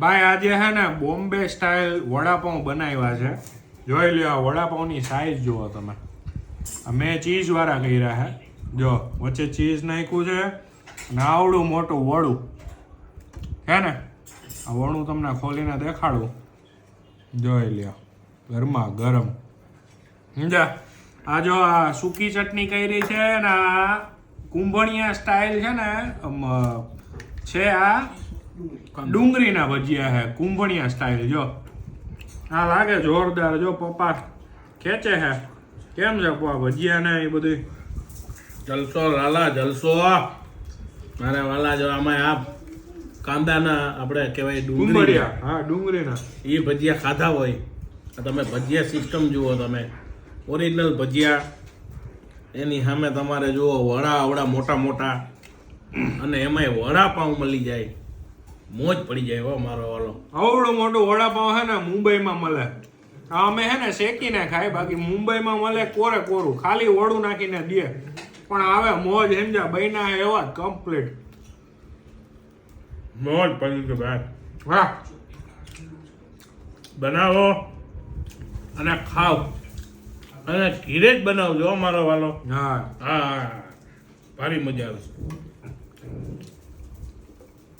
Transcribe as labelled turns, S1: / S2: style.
S1: ભાઈ, આજે હે ને બોમ્બે સ્ટાઇલ વડાપાઉં બનાવ્યા છે. જોઈ લ્યો આ વડાપાઉંની સાઈઝ જુઓ તમે. મેં ચીઝ વાળા કર્યા હે. જો, વચ્ચે ચીઝ નાખ્યું છે અને આવડું મોટું વડું. હે ને? આ વણું તમને ખોલીને દેખાડું. જોઈ લ્યો, ગરમા ગરમ. સમજ્યા? આ જો આ સૂકી ચટણી કરી છે ને આ કુંભણિયા સ્ટાઇલ છે ને છે આ ડુંગળીના ભજીયા હે કુંભણિયા સ્ટાઇલ જો. આ લાગે જોરદાર જો પપ્પા ખેંચે છે કેમ છે પપ્પા ભજીયા ને એ બધું
S2: જલસો લાલા જલસો. મારે વાલા જો આમાં આ કાંદાના આપણે કહેવાય ડુંગળી.
S1: હા ડુંગળીના.
S2: એ ભજીયા ખાધા હોય. તમે ભજીયા સિસ્ટમ જુઓ તમે. ઓરિજિનલ ભજીયા. એની સામે તમારે જુઓ વડા આવડા મોટા મોટા. અને એમાંય વડા પાઉં મળી જાય. મોજ પડી જાય હો મારો વાલો.
S1: આવડું મોટું વડાપાઉં છે ને મુંબઈમાં મળે. આ અમે છે ને શેકીને ખાય બાકી મુંબઈમાં મળે કોરે કોરું. ખાલી ઓળું નાખીને દે. પણ આવે મોજ સમજા બૈના એવા કમ્પ્લીટ
S2: મોજ પડી ગઈ ભાઈ
S1: હા
S2: બનાવો અને ખાઓ અને ઘીરે જ બનાવજો હો મારો વાલો.
S1: હા.
S2: હા ભારી મજા આવશે